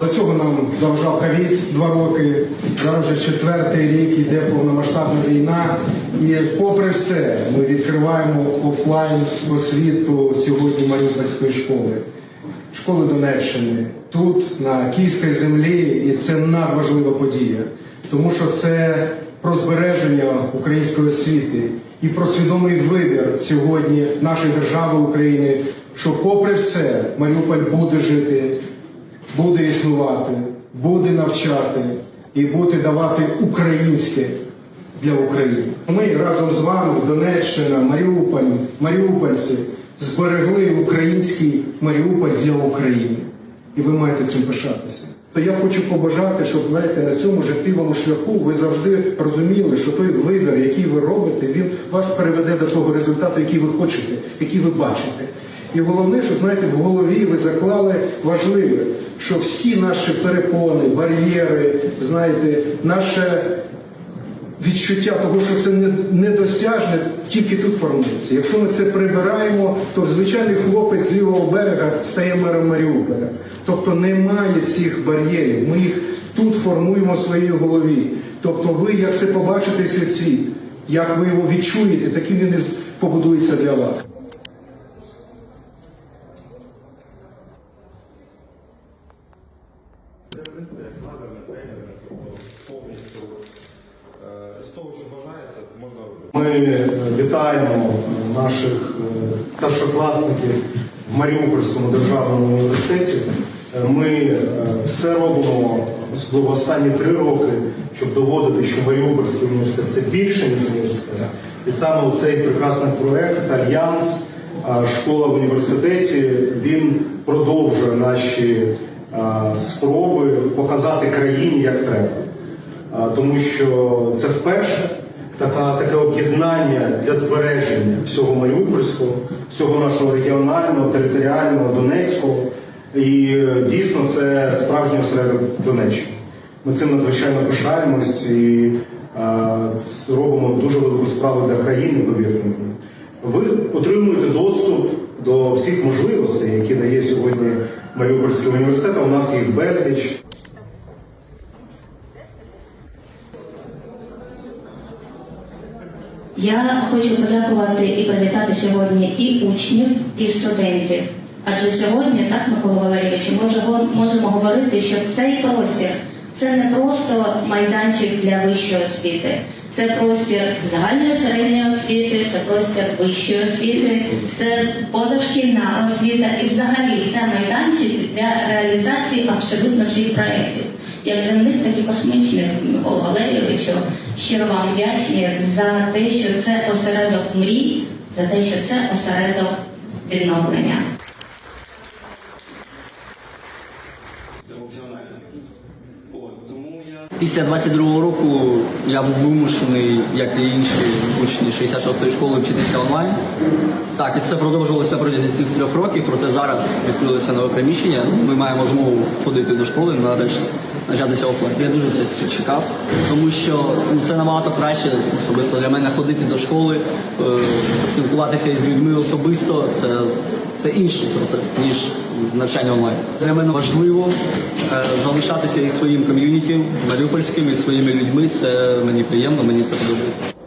До цього нам заважав ковід два роки, зараз вже четвертий рік іде повномасштабна війна. І попри все, ми відкриваємо офлайн освіту сьогодні Маріупольської школи, школи Донеччини, тут, на Київській землі, і це надважлива подія, тому що це про збереження української освіти і про свідомий вибір сьогодні нашої держави України, що, попри все, Маріуполь буде жити буде існувати, буде навчати і буде давати українське для України. Ми разом з вами, Донеччина, Маріуполь, Маріупольці, зберегли український Маріуполь для України. І ви маєте цим пишатися. То я хочу побажати, щоб знаєте, на цьому життєвому шляху ви завжди розуміли, що той вибір, який ви робите, він вас приведе до того результату, який ви хочете, який ви бачите. І головне, щоб знаєте, в голові ви заклали важливе, що всі наші перепони, бар'єри, знаєте, наше відчуття того, що це недосяжне, тільки тут формується. Якщо ми це прибираємо, то звичайний хлопець з лівого берега стає мером Маріуполя. Тобто немає цих бар'єрів. Ми їх тут формуємо в своїй голові. Тобто ви, як це побачите цей світ, як ви його відчуєте, таким він і побудується для вас. повністю того, що бажається, можна робити. Ми е, вітаємо е, наших е, старшокласників в Маріупольському державному університеті. Ми все робимо, особливо останні три роки, щоб доводити, що Маріупольський університет це більше, ніж університет. І саме цей прекрасний проект Альянс Школа в університеті він продовжує наші спроби показати країні, як треба. Тому що це вперше така, таке об'єднання для збереження всього Маріупольського, всього нашого регіонального, територіального, Донецького. І е, дійсно це справжній осередок Донеччини. Ми цим надзвичайно пишаємось і а, робимо дуже велику справу для країни, повірте мені. Ви отримуєте доступ до всіх можливостей, які дає сьогодні Маріупольський університет. У нас їх безліч. Я хочу подякувати і привітати сьогодні і учнів, і студентів. Адже сьогодні, так, Микола Валерійович, ми можемо говорити, що цей простір це не просто майданчик для вищої освіти, це простір загальної середньої освіти, це простір вищої освіти, це позашкільна освіта. І взагалі це майданчик для реалізації абсолютно всіх проєктів як земних, так і космічних Микола Валерійовичу. Щиро вам вдячні за те, що це осередок мрій, за те, що це осередок відновлення. Після 22-го року я був вимушений, як і інші учні 66-ї школи, вчитися онлайн. Так, і це продовжувалося на протязі цих трьох років, проте зараз відкрилося нове приміщення. Ми маємо змогу ходити до школи нарешті, навчатися офлайн. Я дуже це, чекав, тому що ну, це набагато краще особисто для мене ходити до школи, е, спілкуватися із людьми особисто. Це, це інший процес, ніж навчання онлайн. Для мене важливо е, залишатися із своїм ком'юніті маріупольським, і своїми людьми. Це мені приємно, мені це подобається.